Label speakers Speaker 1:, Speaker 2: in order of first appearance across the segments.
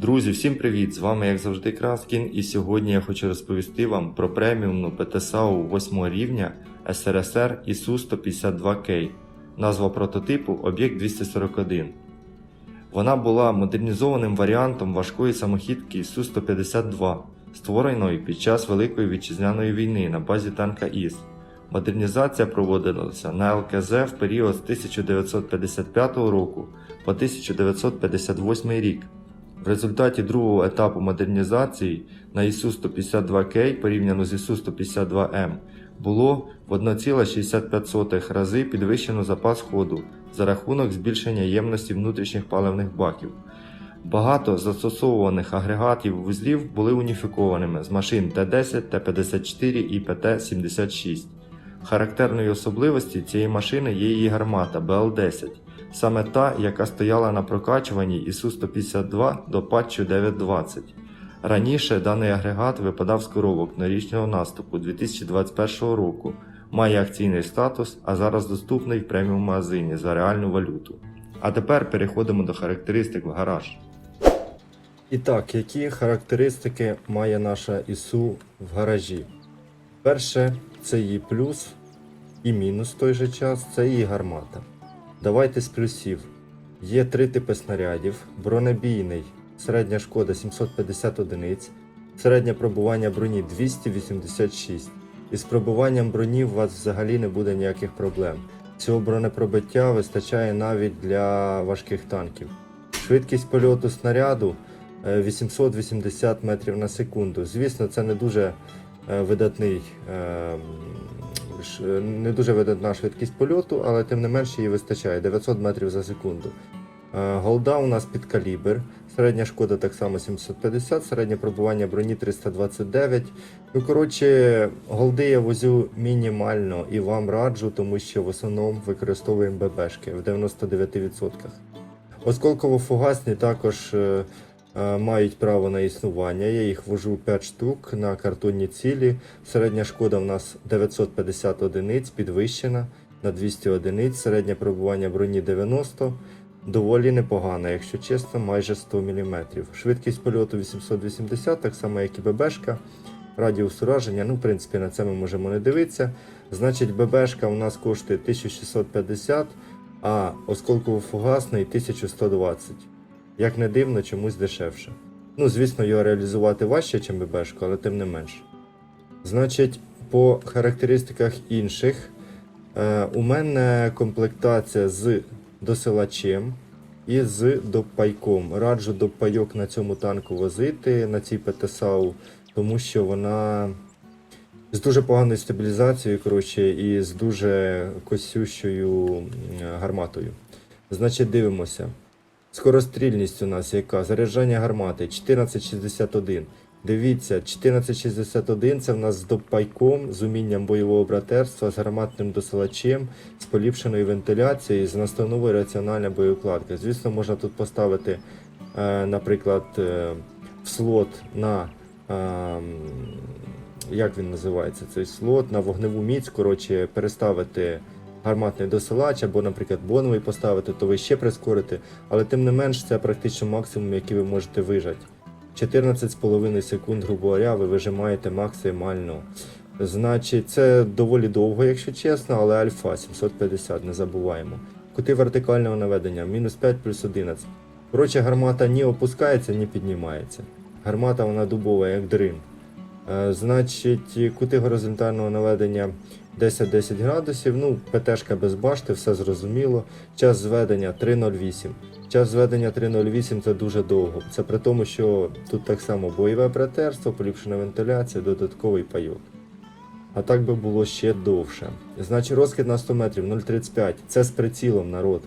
Speaker 1: Друзі, всім привіт! З вами, як завжди, Краскін, і сьогодні я хочу розповісти вам про преміумну ПТСАУ 8 рівня СРСР ісу 152 k Назва прототипу Об'єкт 241. Вона була модернізованим варіантом важкої самохідки ісу 152 створеної під час Великої вітчизняної війни на базі танка ІС. Модернізація проводилася на ЛКЗ в період з 1955 року по 1958 рік. В результаті другого етапу модернізації на ІСУ-152К порівняно з ІСУ-152М було в 1,65 рази підвищено запас ходу за рахунок збільшення ємності внутрішніх паливних баків. Багато застосовуваних агрегатів вузлів були уніфікованими з машин Т-10, Т-54 і ПТ-76. Характерною особливості цієї машини є її гармата БЛ-10, саме та, яка стояла на прокачуванні ІСУ-152 до патчу 920. Раніше даний агрегат випадав з коробок норічного наступу 2021 року, має акційний статус, а зараз доступний в преміум магазині за реальну валюту. А тепер переходимо до характеристик в гараж. І так, які характеристики має наша ІСУ в гаражі? Перше, це її плюс і мінус в той же час, це її гармата. Давайте з плюсів. Є три типи снарядів: бронебійний, середня шкода 750 одиниць, середнє пробування броні 286. Із пробуванням броні у вас взагалі не буде ніяких проблем. Цього бронепробиття вистачає навіть для важких танків. Швидкість польоту снаряду е, 880 метрів на секунду. Звісно, це не дуже е, видатний, е, не дуже видатна швидкість польоту, але тим не менше її вистачає 900 метрів за секунду. Е, Голда у нас під калібр. Середня шкода так само 750, середнє пробування броні 329. Ну, коротше, голди я возю мінімально і вам раджу, тому що в основному використовуємо ББшки в 99%. Осколково-фугасні також е, мають право на існування. Я їх вожу 5 штук на картонні цілі. Середня шкода в нас 950 одиниць, підвищена на 200 одиниць. Середнє пробування броні 90. Доволі непогано, якщо чесно, майже 100 мм. Швидкість польоту 880, так само як і ББшка. Радіус ураження, ну, в принципі, на це ми можемо не дивитися. Значить, ББшка у нас коштує 1650, а осколково-фугасний 1120. Як не дивно, чомусь дешевше. Ну, звісно, його реалізувати важче, ніж ББшку, але тим не менш. Значить, по характеристиках інших, е, у мене комплектація з досилачем і з допайком. Раджу допайок на цьому танку возити, на цій ПТСАУ, тому що вона з дуже поганою стабілізацією, коротше, і з дуже косющою гарматою. Значить, дивимося. Скорострільність у нас яка? Заряджання гармати 1461. Дивіться, 1461 це в нас з допайком, з умінням бойового братерства, з гарматним досилачем, з поліпшеною вентиляцією, з настановою раціональна боєукладка. Звісно, можна тут поставити, е, наприклад, е, в слот на. е, як він називається цей слот, на вогневу міць, коротше, переставити гарматний досилач або, наприклад, боновий поставити, то ви ще прискорите, але тим не менш це практично максимум, який ви можете вижати. 14,5 секунд, грубо говоря, ви вижимаєте максимально. Значить, це доволі довго, якщо чесно, але альфа 750, не забуваємо. Кути вертикального наведення, мінус 5 плюс 11. Коротше, гармата ні опускається, ні піднімається. Гармата вона дубова, як дрин. Е, Значить, кути горизонтального наведення 10-10 градусів. Ну, ПТшка без башти, все зрозуміло. Час зведення 3.08. Час зведення 3.08 це дуже довго. Це при тому, що тут так само бойове братерство, поліпшена вентиляція, додатковий пайок. А так би було ще довше. Значить, розкид на 100 метрів 0,35. Це з прицілом народ.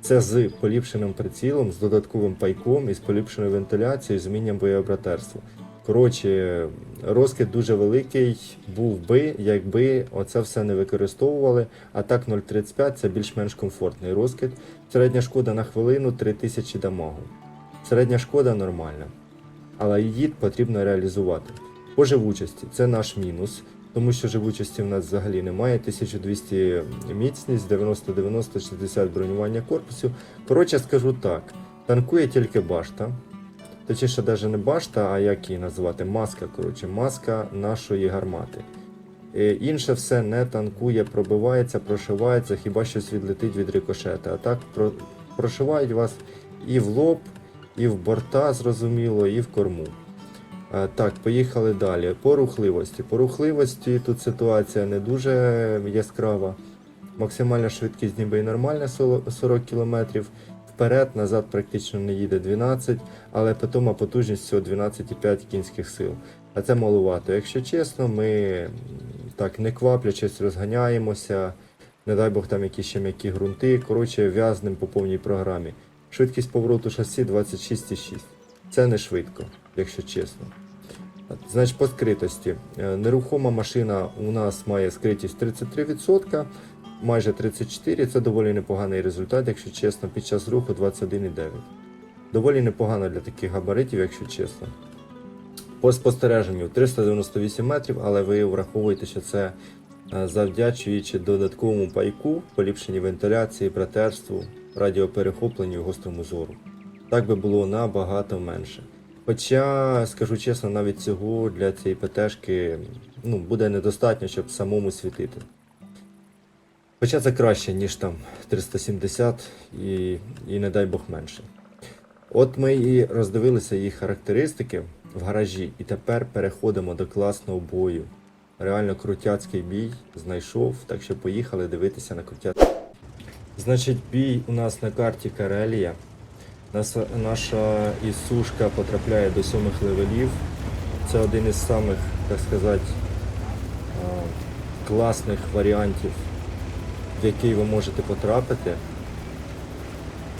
Speaker 1: Це з поліпшеним прицілом, з додатковим пайком і з поліпшеною вентиляцією, з вмінням бойове братерство. Коротше, розкид дуже великий був би, якби оце все не використовували. А так 0,35 це більш-менш комфортний розкид. Середня шкода на хвилину 3000 дамагу. Середня шкода нормальна, але її потрібно реалізувати. По живучості це наш мінус, тому що живучості в нас взагалі немає. 1200 міцність, 90-90, 60 бронювання корпусу. Коротше, скажу так: танкує тільки башта. Точніше, навіть не башта, а як її називати? Маска, коротше, маска нашої гармати. Е, Інше все не танкує, пробивається, прошивається, хіба щось відлетить від рикошета. А так про- прошивають вас і в лоб, і в борта, зрозуміло, і в корму. Е, Так, поїхали далі. По рухливості. По рухливості тут ситуація не дуже яскрава. Максимальна швидкість ніби і нормальна 40 км. Вперед, назад практично не їде 12, але питома потужність всього 12,5 кінських сил. А це малувато. Якщо чесно, ми так не кваплячись розганяємося. Не дай Бог там якісь ще м'які ґрунти. Коротше, в'язнем по повній програмі. Швидкість повороту шасі 26,6. Це не швидко, якщо чесно. Значить, по скритості. Е, Нерухома машина у нас має скритість 33%, майже 34%. Це доволі непоганий результат, якщо чесно, під час руху 21,9%. Доволі непогано для таких габаритів, якщо чесно. По спостереженню 398 метрів, але ви враховуєте, що це е, завдячуючи додатковому пайку, поліпшенні вентиляції, братерству, радіоперехопленню і гострому зору. Так би було набагато менше. Хоча, скажу чесно, навіть цього для цієї ПТшки ну, буде недостатньо, щоб самому світити. Хоча це краще, ніж там 370 і, і не дай Бог менше. От ми і роздивилися їх характеристики в гаражі, і тепер переходимо до класного бою. Реально крутяцький бій знайшов, так що поїхали дивитися на крутяцький. Значить, бій у нас на карті Карелія. Наша, наша Ісушка потрапляє до сьомих левелів. Це один із самих, так сказати, класних варіантів, в який ви можете потрапити.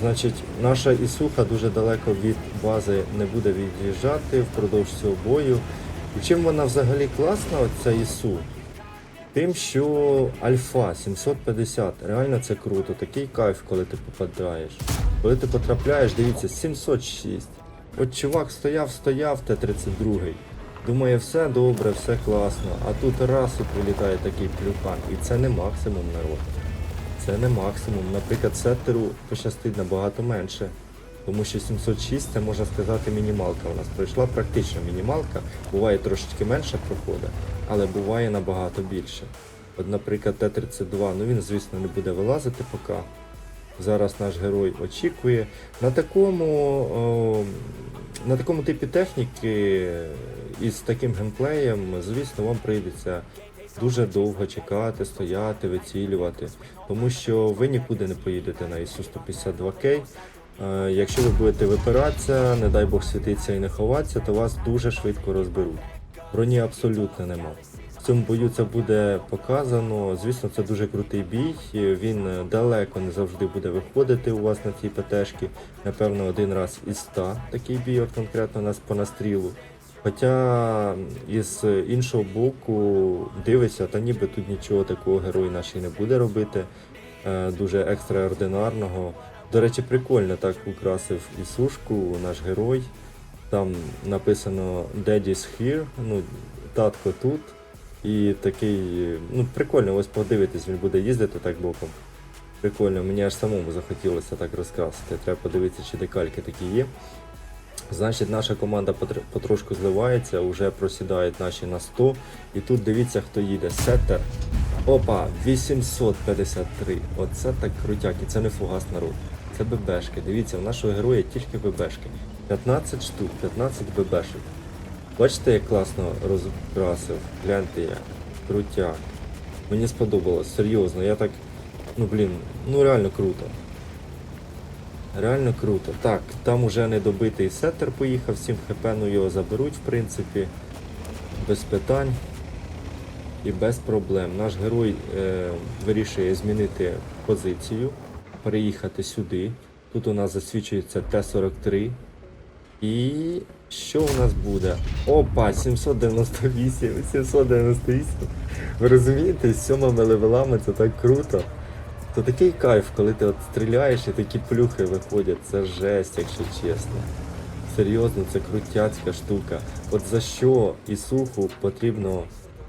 Speaker 1: Значить, наша Ісуха дуже далеко від бази не буде від'їжджати впродовж цього бою. І чим вона взагалі класна, ця Ісу? Тим, що Альфа 750, реально це круто, такий кайф, коли ти попадаєш. Коли ти потрапляєш, дивіться, 706. От чувак стояв, стояв, Т-32. Думає, все добре, все класно. А тут раз і прилітає такий плюхан. І це не максимум народ. Це не максимум. Наприклад, сеттеру пощастить набагато менше. Тому що 706 це можна сказати мінімалка. У нас пройшла практично мінімалка. Буває трошечки менше проходить, але буває набагато більше. От, наприклад, Т-32, ну він, звісно, не буде вилазити поки. Зараз наш герой очікує. На такому, о, на такому типі техніки і з таким геймплеєм, звісно, вам прийдеться дуже довго чекати, стояти, вицілювати, тому що ви нікуди не поїдете на ісу 152 k Е, Якщо ви будете випиратися, не дай Бог світитися і не ховатися, то вас дуже швидко розберуть. Броні абсолютно нема. В цьому бою це буде показано. Звісно, це дуже крутий бій. Він далеко не завжди буде виходити у вас на цій ПТшки. Напевно, один раз із 100 такий бій, от конкретно у нас по настрілу. Хоча із іншого боку дивишся, та ніби тут нічого такого герой наш і не буде робити. е, Дуже екстраординарного. До речі, прикольно так украсив Ісушку наш герой. Там написано Daddy's here, ну, татко тут. І такий, ну прикольно, ось подивитись, він буде їздити так боком. Прикольно, мені аж самому захотілося так розкрасити. Треба подивитися, чи декальки такі є. Значить, наша команда потрошку зливається, вже просідають наші на 100. І тут дивіться, хто їде. Сеттер. Опа, 853. Оце так крутяк, і це не фугас народ. Це ББшки. Дивіться, у нашого героя тільки ББшки. 15 штук, 15 ББшок. Бачите, як класно розкрасив? Гляньте як. Крутяк. Мені сподобалось, серйозно, я так. Ну блін, ну реально круто. Реально круто. Так, там уже недобитий сеттер поїхав, 7 хп, ну його заберуть, в принципі, без питань і без проблем. Наш герой е, вирішує змінити позицію, переїхати сюди. Тут у нас засвідчується Т-43. І що у нас буде? Опа, 798, 798. Ви розумієте, з сьомими левелами це так круто. То такий кайф, коли ти от стріляєш і такі плюхи виходять. Це жесть, якщо чесно. Серйозно, це крутяцька штука. От за що Ісуху потрібно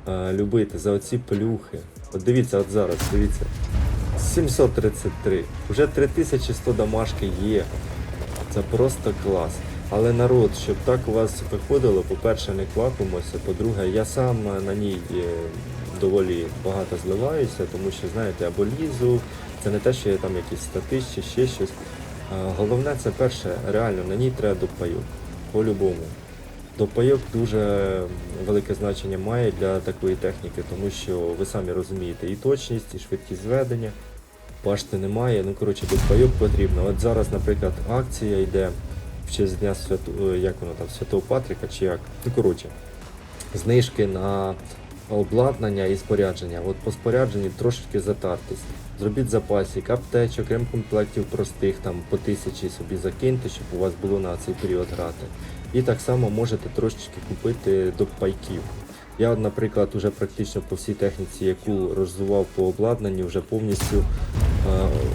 Speaker 1: е, любити? За оці плюхи. От дивіться, от зараз, дивіться. 733. Вже 3100 дамашки є. Це просто клас. Але народ, щоб так у вас виходило, по-перше, не квапимося, по-друге, я сам на ній е, доволі багато зливаюся, тому що, знаєте, або лізу, це не те, що я там якісь статись чи ще щось. Головне це перше, реально, на ній треба допайок. По-любому. Допайок дуже велике значення має для такої техніки, тому що ви самі розумієте і точність, і швидкість зведення. Башти немає, ну коротше, допайок потрібно. От зараз, наприклад, акція йде в честь Дня Свято... е, як воно там, Святого Патрика чи як. Ну коротше, знижки на обладнання і спорядження. От по спорядженні трошечки затартись. Зробіть запасик, аптечок, ремкомплектів простих, там по тисячі собі закиньте, щоб у вас було на цей період грати. І так само можете трошечки купити до пайків. Я, наприклад, уже практично по всій техніці, яку розвивав по обладнанню, вже повністю е,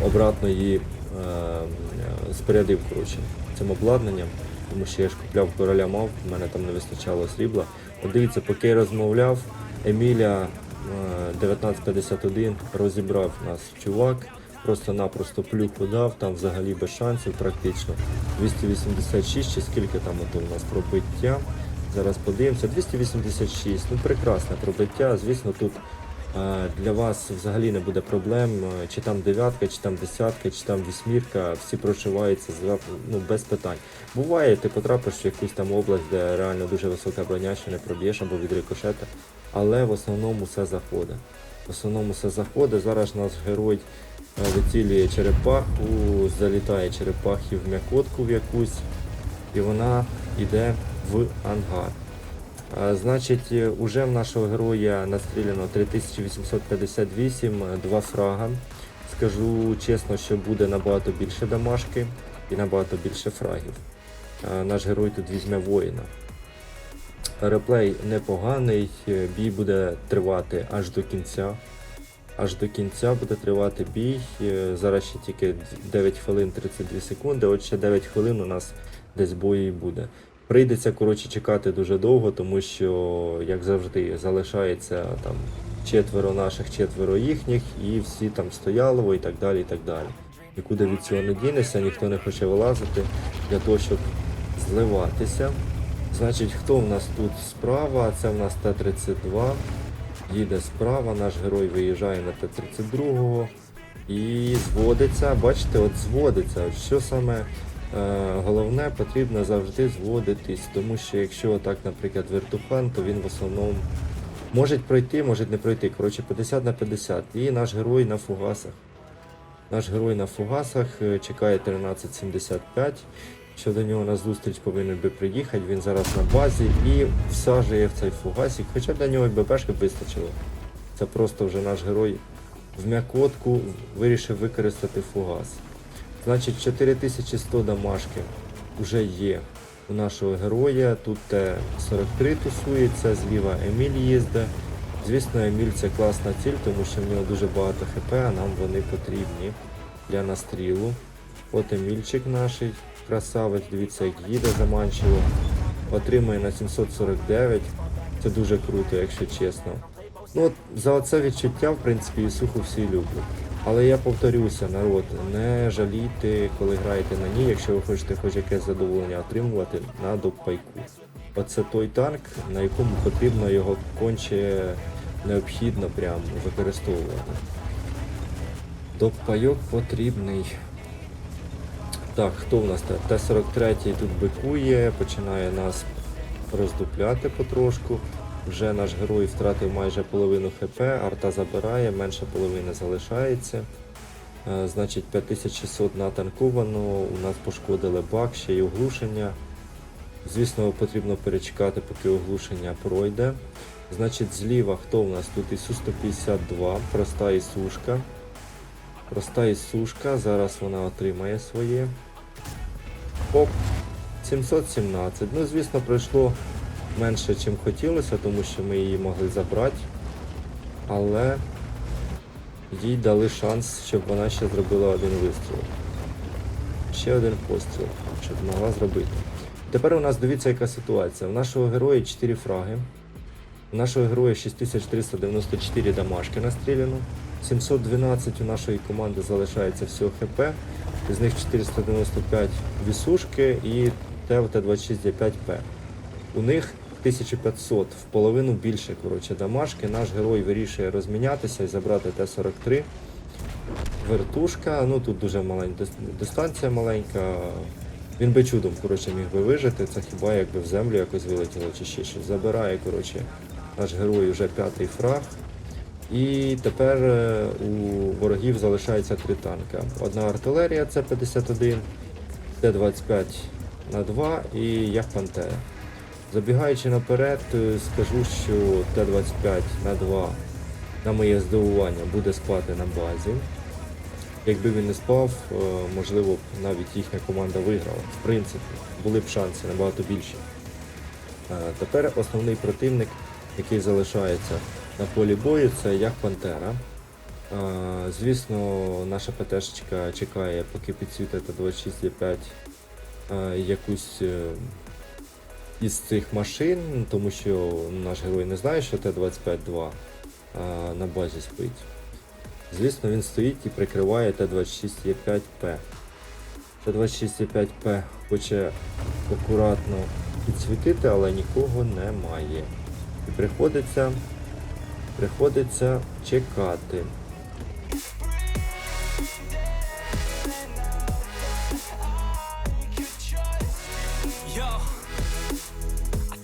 Speaker 1: обратно її е, спорядив коротше, цим обладнанням, тому що я ж купляв короля мав, в мене там не вистачало срібла. От дивіться, поки я розмовляв, Еміля е, 1951 розібрав нас чувак, просто-напросто плюху дав, там взагалі без шансів практично. 286 чи скільки там у нас пробиття. Зараз подивимося. 286, ну прекрасне пробиття. Звісно, тут е, для вас взагалі не буде проблем, е, чи там дев'ятка, чи там десятка, чи там вісьмірка, всі прошиваються ну, без питань. Буває, ти потрапиш в якусь там область, де реально дуже висока броня, що не проб'єш або від рикошета, але в основному все заходить. В основному все заходить. Зараз наш герой е, вицілює черепаху, залітає черепахи в м'якотку в якусь, і вона йде в ангар. Значить, е, уже в нашого героя настріляно 3858, е, два фрага. Скажу чесно, що буде набагато більше дамашки і набагато більше фрагів. Наш герой тут візьме воїна. Реплей непоганий, е, бій буде тривати аж до кінця. Аж до кінця буде тривати бій. Е, Зараз ще тільки 9 хвилин 32 секунди. От ще 9 хвилин у нас десь бою і буде. Прийдеться коротше чекати дуже довго, тому що, як завжди, залишається там четверо наших, четверо їхніх, і всі там стоялово і так далі. і так далі. Нікуди від цього не дінешся, ніхто не хоче вилазити для того, щоб зливатися. Значить, хто в нас тут справа? Це в нас Т-32. Їде справа, наш герой виїжджає на Т-32 і зводиться. Бачите, от зводиться. Що саме е, головне, потрібно завжди зводитись, тому що якщо так, наприклад, вертухан, то він в основному може пройти, може не пройти. Коротше, 50 на 50. І наш герой на фугасах. Наш герой на фугасах е, чекає 13.75. Що до нього на зустріч повинен би приїхати, він зараз на базі і всажує в цей фугасик, хоча для нього і БПшки вистачило. Це просто вже наш герой в м'якотку вирішив використати фугас. Значить, 4100 дамашки вже є у нашого героя. Тут Т-43 тусується, зліва Еміль їздить. Звісно, Еміль це класна ціль, тому що в нього дуже багато ХП, а нам вони потрібні для настрілу. От Емільчик наш, красавець, дивіться, як їде заманчиво. Отримує на 749. Це дуже круто, якщо чесно. Ну от за оце відчуття, в принципі, Ісуху всі люблять. Але я повторюся, народ, не жалійте, коли граєте на ній, якщо ви хочете хоч якесь задоволення отримувати на допайку. Оце той танк, на якому потрібно його конче необхідно прям використовувати. Допайок потрібний. Так, хто в нас? Т-43 тут бикує, починає нас роздупляти потрошку. Вже наш герой втратив майже половину ХП, арта забирає, менше половини залишається. Е, Значить, 5600 натанковано, у нас пошкодили бак, ще й оглушення. Звісно, потрібно перечекати, поки оглушення пройде. Значить, зліва хто в нас тут? Ісу-152, проста ісушка. Проста ісушка, зараз вона отримає своє. Оп, 717. Ну, звісно, пройшло менше, чим хотілося, тому що ми її могли забрати. Але їй дали шанс, щоб вона ще зробила один вистріл. Ще один постріл, щоб могла зробити. Тепер у нас дивіться, яка ситуація. У нашого героя 4 фраги. У нашого героя 6394 дамашки настріляно. 712 у нашої команди залишається всього ХП. З них 495 вісушки і ТЕВ Т-26Д5П. У них 1500, в половину більше коротше, дамажки. Наш герой вирішує розмінятися і забрати Т-43. Вертушка, ну тут дуже маленька дистанція маленька. Він би чудом коротше, міг би вижити, це хіба якби в землю якось вилетіло чи ще щось. Забирає коротше, наш герой вже п'ятий фраг. І тепер е, у ворогів залишається три танка. Одна артилерія це 51, Т-25 на 2 і Як Пантера. Забігаючи наперед, е, скажу, що Т-25 на 2 на моє здивування буде спати на базі. Якби він не спав, е, можливо б навіть їхня команда виграла. В принципі, були б шанси набагато більші. Тепер основний противник, який залишається на полі бою, це як Пантера. Звісно, наша ПТшечка чекає, поки підсвітить 26Е5 е, якусь е, із цих машин, тому що наш герой не знає, що Т-25-2 на базі спить. Звісно, він стоїть і прикриває Т-26Е5П. Т-26Е5П хоче акуратно підсвітити, але нікого немає. І приходиться, приходиться чекати.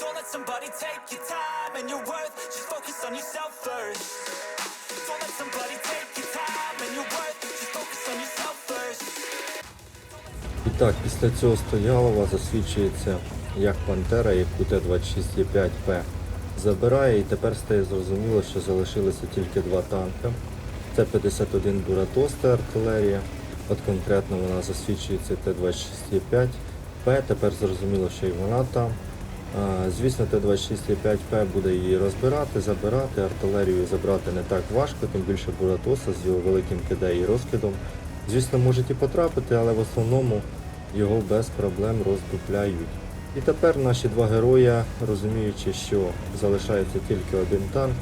Speaker 2: Don't let somebody take your time and your worth. Just focus on yourself first. Don't let somebody take your time and your worth. Just focus on yourself first.
Speaker 1: І так, після цього стоялова засвідчується як Пантера, яку Т-26Е5П забирає, і тепер стає зрозуміло, що залишилося тільки два танка. Це 51 Буратос та артилерія. От конкретно вона засвідчується Т-26Е5П. Тепер зрозуміло, що і вона там. Звісно, Т-26Е5П буде її розбирати, забирати, артилерію забрати не так важко, тим більше Буратоса з його великим КД і розкидом. Звісно, можуть і потрапити, але в основному його без проблем роздупляють. І тепер наші два героя, розуміючи, що залишається тільки один танк,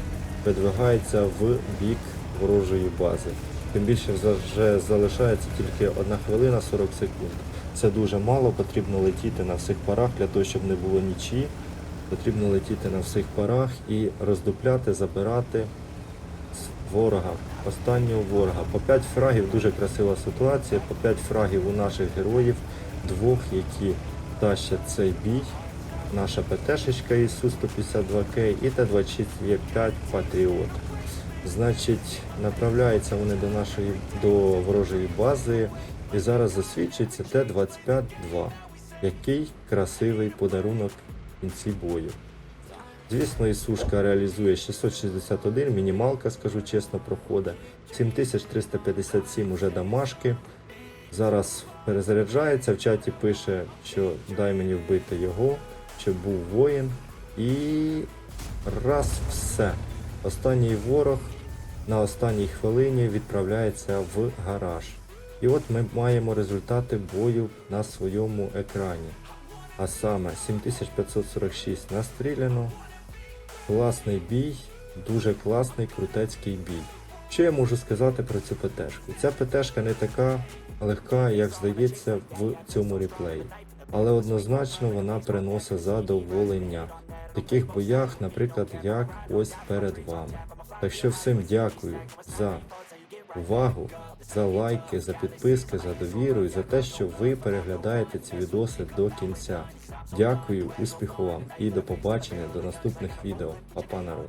Speaker 1: видвигаються в бік ворожої бази. Тим більше вже залишається тільки 1 хвилина 40 секунд. Це дуже мало, потрібно летіти на всіх парах для того, щоб не було нічі. Потрібно летіти на всіх парах і роздупляти, забирати ворога, останнього ворога. По 5 фрагів дуже красива ситуація. По 5 фрагів у наших героїв, двох, які тащать цей бій. Наша ПТшечка із Су-152К і Т-26Е5 Патріот. Значить, направляються вони до нашої до ворожої бази і зараз засвідчиться Т-25-2. Який красивий подарунок в кінці бою. Звісно, Ісушка реалізує 661, мінімалка, скажу чесно, проходить. 7357 уже дамашки. Зараз перезаряджається, в чаті пише, що дай мені вбити його, щоб був воїн. І раз все. Останній ворог на останній хвилині відправляється в гараж. І от ми маємо результати бою на своєму екрані. А саме 7546 настріляно, Класний бій, дуже класний крутецький бій. Що я можу сказати про цю ПТшку? Ця ПТшка не така легка, як здається в цьому реплеї. Але однозначно вона приносить задоволення в таких боях, наприклад, як ось перед вами. Так що всім дякую за увагу, за лайки, за підписки, за довіру і за те, що ви переглядаєте ці відоси до кінця. Дякую, успіху вам і до побачення до наступних відео. Папа народ!